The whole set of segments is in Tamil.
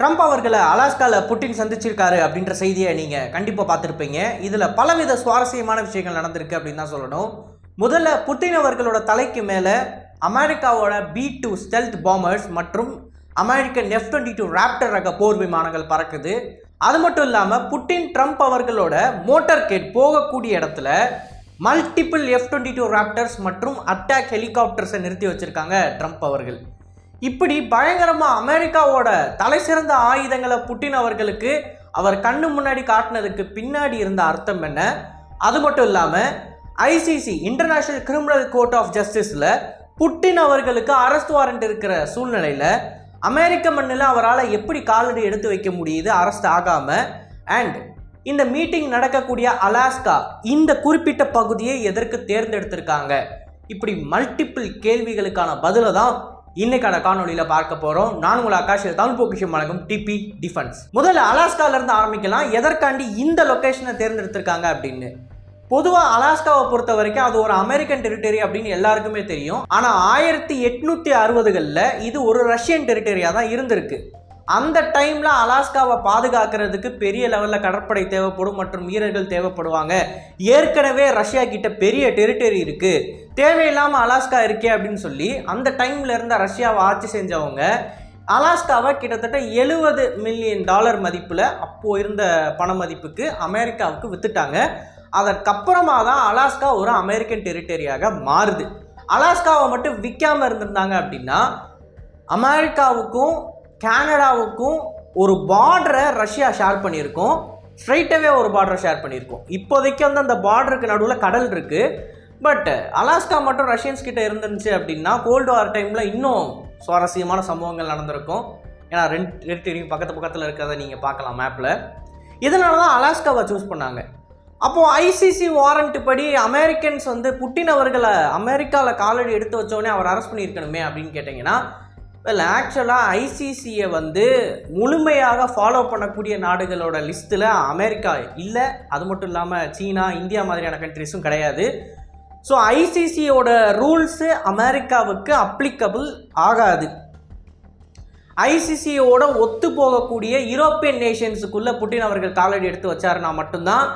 ட்ரம்ப் அவர்களை அலாஸ்காவில் புட்டின் சந்திச்சிருக்காரு அப்படின்ற செய்தியை நீங்கள் கண்டிப்பாக பார்த்துருப்பீங்க. இதில் பலவித சுவாரஸ்யமான விஷயங்கள் நடந்திருக்கு அப்படின்னு தான் சொல்லணும். முதல்ல புட்டின் அவர்களோட தலைக்கு மேலே அமெரிக்காவோட பி டூ ஸ்டெல்த் பாம்பர்ஸ் மற்றும் American F twenty two raptor ரக போர் விமானங்கள் பறக்குது. அது மட்டும் இல்லாமல் புட்டின் ட்ரம்ப் அவர்களோட மோட்டார் கேட் போகக்கூடிய இடத்துல multiple F twenty two raptors மற்றும் அட்டாக் ஹெலிகாப்டர்ஸை நிறுத்தி வச்சுருக்காங்க ட்ரம்ப் அவர்கள். இப்படி பயங்கரமாக அமெரிக்காவோட தலை சிறந்த ஆயுதங்களை புட்டின் அவர்களுக்கு அவர் கண்ணு முன்னாடி காட்டினதுக்கு பின்னாடி இருந்த அர்த்தம் என்ன? அது மட்டும் இல்லாமல் ICC international criminal court of ஜஸ்டிஸில் Putin அவர்களுக்கு அரஸ்ட் வாரண்ட் இருக்கிற சூழ்நிலையில் அமெரிக்க மண்ணில் அவரால் எப்படி காலடி எடுத்து வைக்க முடியுது அரஸ்ட் ஆகாமல் அண்ட் இந்த மீட்டிங் நடக்கக்கூடிய அலாஸ்கா இந்த குறிப்பிட்ட பகுதியை எதற்கு தேர்ந்தெடுத்திருக்காங்க? இப்படி மல்டிபிள் கேள்விகளுக்கான பதிலை தான் இன்னைக்கான காணொலியில பார்க்க போகிறோம் நான் உங்கள் ஆகாஷ் தமிழ் பொக்கிஷம் வழங்கும் டிபி டிஃபென்ஸ். முதல்ல அலாஸ்கால இருந்து ஆரம்பிக்கலாம். எதற்காண்டி இந்த லொக்கேஷனை தேர்ந்தெடுத்திருக்காங்க அப்படின்னு. பொதுவாக அலாஸ்காவை பொறுத்த வரைக்கும் அது ஒரு அமெரிக்கன் டெரிட்டரி அப்படின்னு எல்லாருக்குமே தெரியும். ஆனால் ஆயிரத்தி எட்நூற்றி அறுபதுகளில் இது ஒரு ரஷ்யன் டெரிட்டரியாக தான் இருந்திருக்கு. அந்த டைமில் அலாஸ்காவை பாதுகாக்கிறதுக்கு பெரிய லெவலில் கடற்படை தேவைப்படும் மற்றும் வீரர்கள் தேவைப்படுவாங்க. ஏற்கனவே ரஷ்யா கிட்ட பெரிய டெரிட்டரி இருக்குது தேவையில்லாமல் அலாஸ்கா இருக்கே அப்படின்னு சொல்லி அந்த டைமில் இருந்த ரஷ்யாவை ஆட்சி செஞ்சவங்க அலாஸ்காவை கிட்டத்தட்ட எழுபது மில்லியன் டாலர் மதிப்பில் அப்போது இருந்த பண மதிப்புக்கு அமெரிக்காவுக்கு விற்றுட்டாங்க அதற்கப்புறமா தான் அலாஸ்கா ஒரு அமெரிக்கன் டெரிட்டரியாக மாறுது. அலாஸ்காவை மட்டும் விற்காமல் இருந்திருந்தாங்க அப்படின்னா அமெரிக்காவுக்கும் கனடாவுக்கும் ஒரு பார்டரை ரஷ்யா ஷேர் பண்ணியிருக்கோம். ஸ்ட்ரைட்டாகவே ஒரு பார்டரை ஷேர் பண்ணியிருக்கோம். இப்போதைக்கு வந்து அந்த பார்டருக்கு நடுவில் கடல் இருக்குது பட் அலாஸ்கா மட்டும் ரஷ்யன்ஸ் கிட்ட இருந்துருந்துச்சு அப்படின்னா கோல்டு வார் டைமில் இன்னும் சுவாரஸ்யமான சம்பவங்கள் நடந்திருக்கும். ஏன்னா ரெண்டு டெரிட்டரியும் பக்கத்து பக்கத்தில் இருக்கிறத நீங்கள் பார்க்கலாம் மேப்பில் இதனால தான் அலாஸ்காவை சூஸ் பண்ணாங்க அப்போது ஐசிசி வாரண்ட் படி அமெரிக்கன்ஸ் வந்து புட்டின் அவர்களை அமெரிக்காவில் காலடி எடுத்து வச்சோடனே அவர் அரெஸ்ட் பண்ணியிருக்கணுமே அப்படின்னு கேட்டிங்கன்னா வெல் ஆக்சுவலாக ஐசிசியை வந்து முழுமையாக ஃபாலோ பண்ணக்கூடிய நாடுகளோட லிஸ்ட்டில் அமெரிக்கா இல்லை அது மட்டும் இல்லாமல் சீனா இந்தியா மாதிரியான கண்ட்ரிஸும் கிடையாது. ஸோ ஐசிசியோட ரூல்ஸு அமெரிக்காவுக்கு அப்ளிகபிள் ஆகாது. ஐசிசியோட ஒத்து போகக்கூடிய யூரோப்பியன் நேஷன்ஸுக்குள்ளே புட்டின் அவர்கள் காலடி எடுத்து வச்சாருன்னா மட்டும்தான்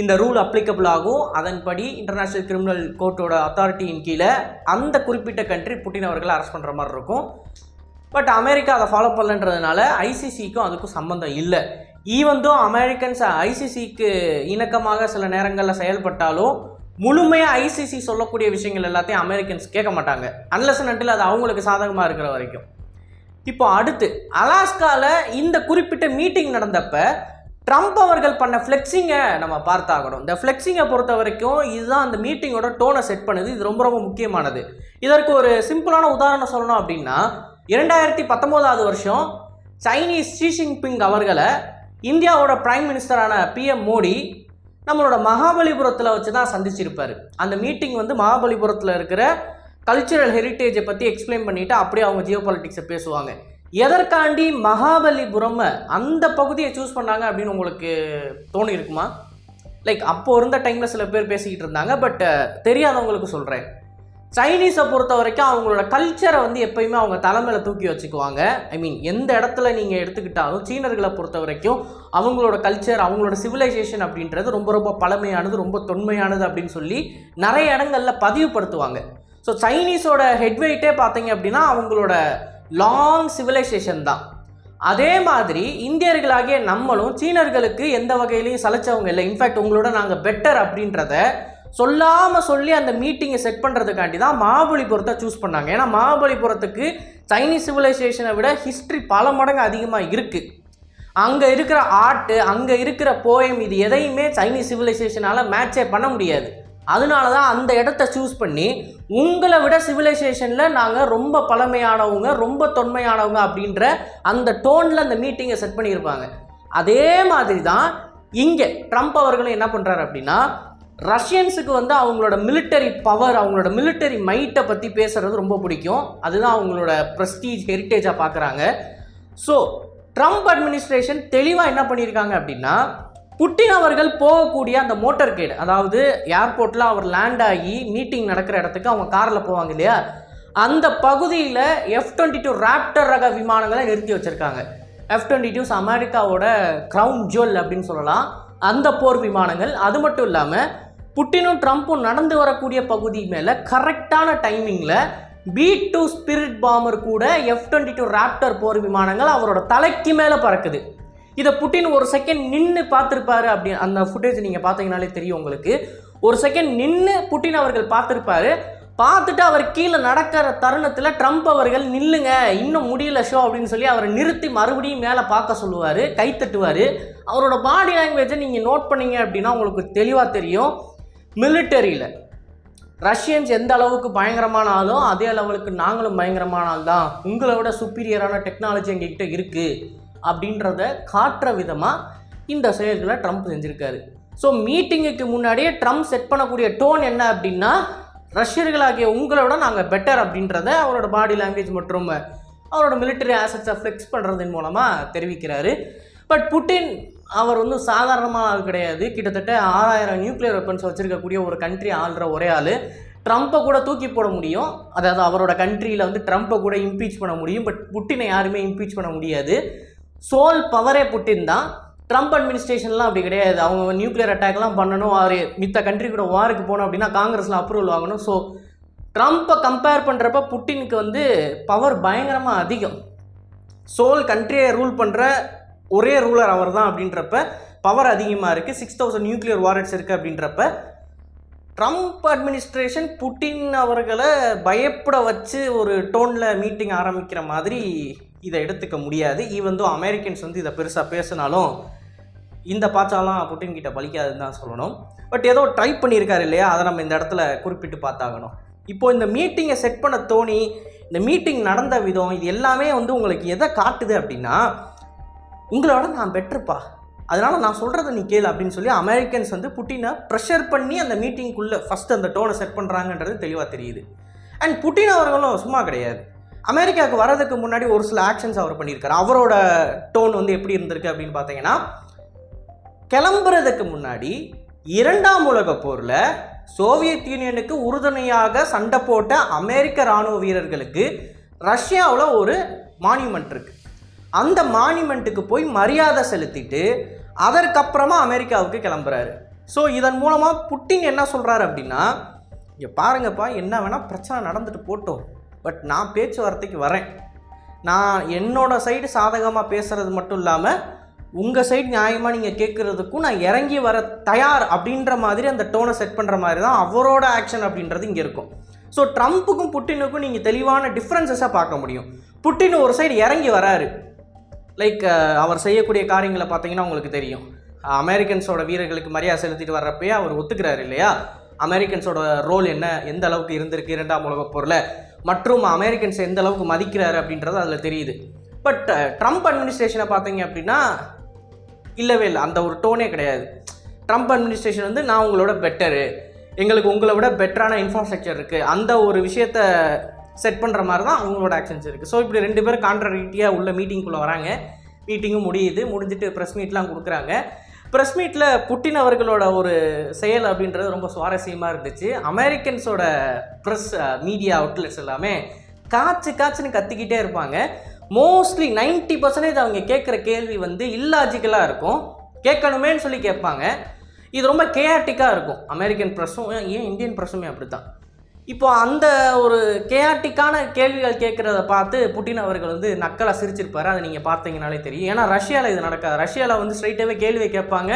இந்த ரூல் அப்ளிகபிள் ஆகும். அதன்படி இன்டர்நேஷ்னல் கிரிமினல் கோர்ட்டோட அத்தாரிட்டியின் கீழே அந்த குறிப்பிட்ட கண்ட்ரி புட்டின் அவர்களை அரெஸ்ட் பண்ணுற மாதிரி இருக்கும். பட் அமெரிக்கா அதை ஃபாலோ பண்ணலன்றதுனால ஐசிசிக்கும் அதுக்கும் சம்மந்தம் இல்லை. ஈவந்தோ அமெரிக்கன்ஸ் ஐசிசிக்கு இணக்கமாக சில நேரங்களில் செயல்பட்டாலும் முழுமையாக ஐசிசி சொல்லக்கூடிய விஷயங்கள் எல்லாத்தையும் அமெரிக்கன்ஸ் கேட்க மாட்டாங்க. அன்லஸ் நட்டில் அது அவங்களுக்கு சாதகமாக இருக்கிற வரைக்கும். இப்போ அடுத்து அலாஸ்காவில் இந்த குறிப்பிட்ட மீட்டிங் நடந்தப்ப ட்ரம்ப் அவர்கள் பண்ண ஃப்ளெக்ஸிங்கை நம்ம பார்த்தாகணும். இந்த ஃப்ளெக்ஸிங்கை பொறுத்த வரைக்கும் இதுதான் அந்த மீட்டிங்கோட டோனை செட் பண்ணுது. இது ரொம்ப ரொம்ப முக்கியமானது. இதற்கு ஒரு சிம்பிளான உதாரணம் சொல்லணும் அப்படின்னா இரண்டாயிரத்தி பத்தொம்போதாவது வருஷம் சைனீஸ் ஷி ஜின்பிங் அவர்களை இந்தியாவோட பிரைம் மினிஸ்டரான பிஎம் மோடி நம்மளோட மகாபலிபுரத்தில் வச்சு தான் சந்திச்சிருப்பார். அந்த மீட்டிங் வந்து மகாபலிபுரத்தில் இருக்கிற கல்ச்சுரல் ஹெரிட்டேஜை பற்றி எக்ஸ்பிளைன் பண்ணிவிட்டு அப்படியே அவங்க ஜியோ பாலிட்டிக்ஸை பேசுவாங்க. எதற்காண்டி மகாபலிபுரம் அந்த பகுதியை சூஸ் பண்ணாங்க அப்படின்னு உங்களுக்கு தோணி இருக்குமா லைக் அப்போது இருந்த டைமில் சில பேர் பேசிக்கிட்டு இருந்தாங்க பட் தெரியாதவங்களுக்கு சொல்கிறேன் சைனீஸை பொறுத்த வரைக்கும் அவங்களோட கல்ச்சரை வந்து எப்பயுமே அவங்க தலைமையில் தூக்கி வச்சுக்குவாங்க. ஐ மீன் எந்த இடத்துல நீங்கள் எடுத்துக்கிட்டாலும் சீனர்களை பொறுத்த வரைக்கும் அவங்களோட கல்ச்சர் அவங்களோட சிவிலைசேஷன் அப்படின்றது ரொம்ப ரொம்ப பழமையானது ரொம்ப தொன்மையானது அப்படின்னு சொல்லி நிறைய இடங்களில் பதிவுபடுத்துவாங்க. ஸோ சைனீஸோட ஹெட்வெயிட்டே பார்த்தீங்க அப்படின்னா அவங்களோட லாங் சிவிலைசேஷன் தான். அதே மாதிரி இந்தியர்களாகிய நம்மளும் சீனர்களுக்கு எந்த வகையிலையும் சலைச்சவங்க இல்லை. இன்ஃபேக்ட் உங்களோட நாங்கள் பெட்டர் அப்படின்றத சொல்லாமல் சொல்லி அந்த மீட்டிங்கை செட் பண்ணுறதுக்காண்டி தான் மகாபலிபுரத்தை சூஸ் பண்ணாங்க. ஏன்னா மகாபலிபுரத்துக்கு சைனீஸ் சிவிலைசேஷனை விட ஹிஸ்ட்ரி பல மடங்கு அதிகமாக இருக்குது அங்கே இருக்கிற ஆர்ட்டு அங்கே இருக்கிற போயம் இது எதையுமே சைனீஸ் சிவிலைசேஷனால் மேட்சே பண்ண முடியாது. அதனால தான் அந்த இடத்த சூஸ் பண்ணி உங்களை விட சிவிலைசேஷனில் நாங்கள் ரொம்ப பழமையானவங்க ரொம்ப தொன்மையானவங்க அப்படின்ற அந்த டோனில் அந்த மீட்டிங்கை செட் பண்ணியிருப்பாங்க. அதே மாதிரி தான் இங்கே ட்ரம்ப் அவர்களும் என்ன பண்ணுறாரு அப்படின்னா ரஷ்யன்ஸுக்கு வந்து அவங்களோட மிலிட்டரி பவர் அவங்களோட மிலிட்டரி மைட்டை பற்றி பேசுகிறது ரொம்ப பிடிக்கும். அதுதான் அவங்களோட ப்ரெஸ்டீஜ் ஹெரிட்டேஜாக பார்க்குறாங்க ஸோ ட்ரம்ப் அட்மினிஸ்ட்ரேஷன் தெளிவாக என்ன பண்ணியிருக்காங்க அப்படின்னா புட்டின் அவர்கள் போகக்கூடிய அந்த மோட்டர் கேடு அதாவது ஏர்போர்ட்டில் அவர் லேண்ட் ஆகி மீட்டிங் நடக்கிற இடத்துக்கு அவங்க காரில் போவாங்க இல்லையா? அந்த பகுதியில் எஃப் டுவெண்ட்டி டூ ராப்டர் ரக விமானங்களை நிறுத்தி வச்சுருக்காங்க. எஃப் டுவெண்ட்டி டூஸ் அமெரிக்காவோட க்ரௌன் ஜுவல் அப்படின்னு சொல்லலாம். அந்த போர் விமானங்கள் அது மட்டும் இல்லாமல் புட்டினும் ட்ரம்ப்பும் நடந்து வரக்கூடிய பகுதி மேலே கரெக்டான டைமிங்கில் பி டூ ஸ்பிரிட் பாமர் கூட எஃப் டுவெண்ட்டி டூ ராப்டர் போர் விமானங்கள் அவரோட தலைக்கு மேலே பறக்குது. இதை புட்டின் ஒரு செகண்ட் நின்று பார்த்துருப்பாரு அப்படி அந்த ஃபுட்டேஜ் நீங்கள் பார்த்தீங்கனாலே தெரியும் உங்களுக்கு. ஒரு செகண்ட் நின்று புட்டின் அவர்கள் பார்த்துருப்பாரு. பார்த்துட்டு அவர் கீழே நடக்கிற தருணத்தில் ட்ரம்ப் அவர்கள் நில்லுங்க இன்னும் முடியல ஷோ அப்படின்னு சொல்லி அவரை நிறுத்தி மறுபடியும் மேலே பார்க்க சொல்லுவார் கை தட்டுவார். அவரோட பாடி லாங்குவேஜை நீங்கள் நோட் பண்ணீங்க அப்படின்னா உங்களுக்கு தெளிவாக தெரியும். மிலிட்டரியில். ரஷ்யன்ஸ் எந்த அளவுக்கு பயங்கரமான ஆளோ அதே லெவலுக்கு நாங்களும் பயங்கரமான ஆள் தான் உங்களை விட சுப்பீரியரான டெக்னாலஜி எங்ககிட்ட இருக்குது அப்படின்றத காட்டுற விதமாக இந்த செயல்களை ட்ரம்ப் செஞ்சுருக்காரு. ஸோ மீட்டிங்குக்கு முன்னாடியே ட்ரம்ப் செட் பண்ணக்கூடிய டோன் என்ன அப்படின்னா ரஷ்யர்களாகிய உங்களை விட நாங்கள் பெட்டர் அப்படின்றத அவரோட பாடி லாங்குவேஜ் மற்றும் அவரோட மிலிட்டரி ஆசட்ஸை ஃப்ளெக்ஸ் பண்ணுறதன் மூலமாக தெரிவிக்கிறாரு. பட் புட்டின் அவர் வந்து சாதாரணமான ஆள் கிடையாது. கிட்டத்தட்ட ஆறாயிரம் நியூக்ளியர் வெப்பன்ஸ் வச்சுருக்கக்கூடிய ஒரு கண்ட்ரி ஆள்ற ஒரே ஆள். ட்ரம்ப்பை கூட தூக்கி போட முடியும். அதாவது அவரோட கண்ட்ரியில் வந்து ட்ரம்ப்பை கூட இம்பீச் பண்ண முடியும். பட் புட்டினை யாருமே இம்பீச் பண்ண முடியாது. சோல் பவரே புட்டின் தான். ட்ரம்ப் அட்மினிஸ்ட்ரேஷன்லாம் அப்படி கிடையாது. அவங்க நியூக்ளியர் அட்டாக்லாம் பண்ணணும். அவர் மித்த கண்ட்ரி கூட வாருக்கு போகணும் அப்படின்னா காங்கிரஸில் அப்ரூவல் வாங்கணும். ஸோ ட்ரம்ப்பை கம்பேர் பண்ணுறப்ப புட்டினுக்கு வந்து பவர் பயங்கரமாக அதிகம். சோல் கண்ட்ரியை ரூல் பண்ணுற ஒரே ரூலர் அவர் தான் அப்படின்றப்ப பவர் அதிகமாக இருக்குது சிக்ஸ் தௌசண்ட் நியூக்ளியர் வாரட்ஸ் இருக்குது அப்படின்றப்ப ட்ரம்ப் அட்மினிஸ்ட்ரேஷன் புட்டின் அவர்களை பயப்பட வச்சு ஒரு டோனில் மீட்டிங் ஆரம்பிக்கிற மாதிரி இதை எடுத்துக்க முடியாது. ஈவன் தோ அமெரிக்கன்ஸ் வந்து இதை பெருசாக பேசினாலும் இந்த பாச்சாலாம் புட்டின் கிட்ட பலிக்காதுன்னு தான் சொல்லணும். பட் ஏதோ ட்ரை பண்ணியிருக்காரு இல்லையா? அதை நம்ம இந்த இடத்துல குறிப்பிட்டு பார்த்தாகணும். இப்போ இந்த மீட்டிங்கை செட் பண்ண தோணி இந்த மீட்டிங் நடந்த விதம் இது எல்லாமே வந்து உங்களுக்கு எதை காட்டுது அப்படின்னா உங்களோட நான் பெட்டர்ப்பா அதனால் நான் சொல்கிறத நீ கேளு அப்படின்னு சொல்லி அமெரிக்கன்ஸ் வந்து புட்டினை ப்ரெஷர் பண்ணி அந்த மீட்டிங்குள்ளே ஃபஸ்ட் அந்த டோனை செட் பண்ணுறாங்கன்றது தெளிவாக தெரியுது. அண்ட் புட்டின் அவர்களும் சும்மா கிடையாது. அமெரிக்காவுக்கு வரதுக்கு முன்னாடி ஒரு சில ஆக்ஷன்ஸ் அவர் பண்ணியிருக்காரு. அவரோட டோன் வந்து எப்படி இருந்திருக்கு அப்படின்னு பார்த்தீங்கன்னா கிளம்புறதுக்கு முன்னாடி இரண்டாம் உலக போரில் சோவியத் யூனியனுக்கு உறுதுணையாக சண்டை போட்ட அமெரிக்க இராணுவ வீரர்களுக்கு ரஷ்யாவில் ஒரு மான்யூமெண்ட் இருக்குது அந்த மானுமெண்ட்டுக்கு போய் மரியாதை செலுத்திட்டு அதற்கப்புறமா அமெரிக்காவுக்கு கிளம்புறாரு. ஸோ இதன் மூலமாக புட்டின் என்ன சொல்கிறாரு அப்படின்னா இங்கே பாருங்கப்பா என்ன வேணால் பிரச்சனை நடந்துட்டு போட்டோம். பட் நான் பேச்சுவார்த்தைக்கு வரேன். நான் என்னோடய சைடு சாதகமாக பேசுகிறது மட்டும் இல்லாமல் உங்கள் சைடு நியாயமாக நீங்கள் கேட்குறதுக்கும் நான் இறங்கி வர தயார் அப்படின்ற மாதிரி அந்த டோனை செட் பண்ணுற மாதிரி தான் அவரோட ஆக்ஷன் அப்படின்றது இங்கே இருக்கும். ஸோ ட்ரம்ப்புக்கும் புட்டினுக்கும் நீங்கள் தெளிவான டிஃப்ரென்சஸாக பார்க்க முடியும். புட்டின் ஒரு சைடு இறங்கி வராரு. லைக் uh, அவர் செய்யக்கூடிய காரியங்களை பார்த்தீங்கன்னா உங்களுக்கு தெரியும். அமெரிக்கன்ஸோட வீரர்களுக்கு மரியாதை செலுத்திட்டு வர்றப்பயே அவர் ஒத்துக்கிறாரு இல்லையா? அமெரிக்கன்ஸோட ரோல் என்ன? எந்த அளவுக்கு இருந்திருக்கு இரண்டாம் உலகப் போரில்? மற்றும் அமெரிக்கன்ஸ் எந்த அளவுக்கு மதிக்கிறாரு அப்படின்றது அதில் தெரியுது. பட் ட்ரம்ப் அட்மினிஸ்ட்ரேஷனை பார்த்தீங்க அப்படின்னா இல்லவே இல்லை. அந்த ஒரு டோனே கிடையாது. ட்ரம்ப் அட்மினிஸ்ட்ரேஷன் வந்து நான் உங்களோட பெட்டரு எங்களுக்கு உங்களை விட பெட்டரான இன்ஃப்ராஸ்ட்ரக்சர் இருக்குது அந்த ஒரு விஷயத்த செட் பண்ணுற மாதிரி தான் அவங்களோட ஆக்ஷன்ஸ் இருக்குது ஸோ இப்படி ரெண்டு பேரும் கான்ட்ரடிக்டியாக உள்ள மீட்டிங்குள்ளே வராங்க. மீட்டிங்கும் முடியுது. முடிஞ்சிட்டு ப்ரெஸ் மீட்லாம் கொடுக்குறாங்க. ப்ரெஸ் மீட்டில் புட்டின் அவர்களோட ஒரு செயல் அப்படின்றது ரொம்ப சுவாரஸ்யமாக இருந்துச்சு. அமெரிக்கன்ஸோட ப்ரெஸ் மீடியா அவுட்லெட்ஸ் எல்லாமே காய்ச்சு காய்ச்சுன்னு கத்திக்கிட்டே இருப்பாங்க. மோஸ்ட்லி 90% பர்சன்டேஜ் அவங்க கேட்குற கேள்வி வந்து இல்லாஜிக்கலாக இருக்கும். கேட்கணுமேன்னு சொல்லி கேட்பாங்க. இது ரொம்ப கேஆட்டிக்காக இருக்கும். அமெரிக்கன் ப்ரெஸ்ஸும் ஏன் இந்தியன் ப்ரெஸ்ஸுமே அப்படி தான் இப்போ அந்த ஒரு கேஆர்டிக்கான கேள்விகள் கேட்குறத பார்த்து புட்டின் அவர்கள் வந்து நக்கலாக சிரிச்சிருப்பார். அதை நீங்கள் பார்த்தீங்கனாலே தெரியும். ஏன்னா ரஷ்யாவில் இது நடக்காது. ரஷ்யாவில் வந்து ஸ்ட்ரைட்டாகவே கேள்வி கேட்பாங்க.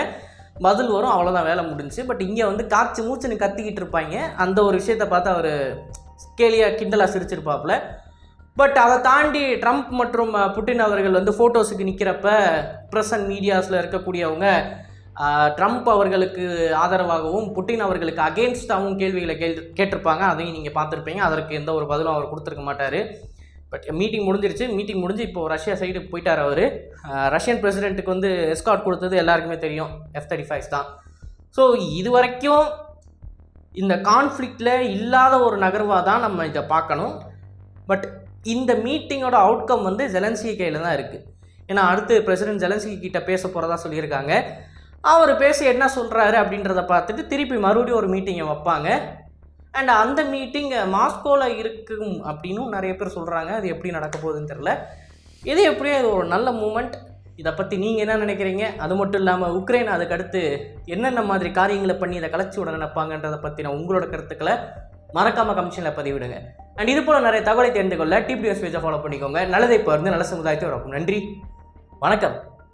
பதில் வரும். அவ்வளோதான் வேலை முடிஞ்சுச்சு. பட் இங்கே வந்து காய்ச்சி மூச்சுன்னு கத்திக்கிட்டு இருப்பாங்க. அந்த ஒரு விஷயத்தை பார்த்து அவர் கேலியாக கிண்டலாக சிரிச்சிருப்பாப்புல. பட் அதை தாண்டி ட்ரம்ப் மற்றும் புட்டின் அவர்கள் வந்து ஃபோட்டோஸுக்கு நிற்கிறப்ப ப்ரெஸ் அண்ட் மீடியாஸில் இருக்கக்கூடியவங்க ட்ரம்ப் அவர்களுக்கு ஆதரவாகவும் புட்டின் அவர்களுக்கு அகேன்ஸ்டாகவும் கேள்விகளை கேள் கேட்டிருப்பாங்க. அதையும் நீங்கள் பார்த்துருப்பீங்க. அதற்கு எந்த ஒரு பதிலும் அவர் கொடுத்துருக்க மாட்டார். பட் மீட்டிங் முடிஞ்சிருச்சு. மீட்டிங் முடிஞ்சு இப்போ ரஷ்யா சைடு போயிட்டார் அவர். ரஷ்யன் பிரசிடென்ட்டுக்கு வந்து எஸ்கார்ட் கொடுத்தது எல்லாருக்குமே தெரியும். எஃப் தேர்ட்டி ஃபைவ்ஸ் தான். ஸோ இது வரைக்கும் இந்த கான்ஃப்ளிக்டில் இல்லாத ஒரு நகர்வாக தான் நம்ம இதை பார்க்கணும். பட் இந்த மீட்டிங்கோட அவுட்கம் வந்து ஜெலன்ஸ்கி கையில் தான் இருக்குது ஏன்னா அடுத்து பிரசிடென்ட் ஜெலன்சி கிட்ட பேச போகிறதா சொல்லியிருக்காங்க. அவர் பேசி என்ன சொல்கிறாரு அப்படின்றத பார்த்துட்டு திருப்பி மறுபடியும் ஒரு மீட்டிங்கை வைப்பாங்க. அண்ட் அந்த மீட்டிங் மாஸ்கோவில் இருக்கும் அப்படின்னும் நிறைய பேர் சொல்கிறாங்க அது எப்படி நடக்க போகுதுன்னு தெரில இது எப்படியோ இது ஒரு நல்ல மூமெண்ட் இதை பற்றி நீங்கள் என்ன நினைக்கிறீங்க? அது மட்டும் இல்லாமல் உக்ரைன் அதுக்கடுத்து என்னென்ன மாதிரி காரியங்களை பண்ணி இதை கலைச்சி விட நினைப்பாங்கன்றதை பற்றின உங்களோட கருத்துக்களை மறக்காமல் கமிஷனில் பதிவிடுங்க. அண்ட் இது போல் நிறைய தகவலை தெரிந்து கொள்ள டிபிஎஸ் பேஜை ஃபாலோ பண்ணிக்கோங்க. நல்லதை இப்போ நல்ல சமுதாயத்தை வரப்போம் நன்றி. வணக்கம்.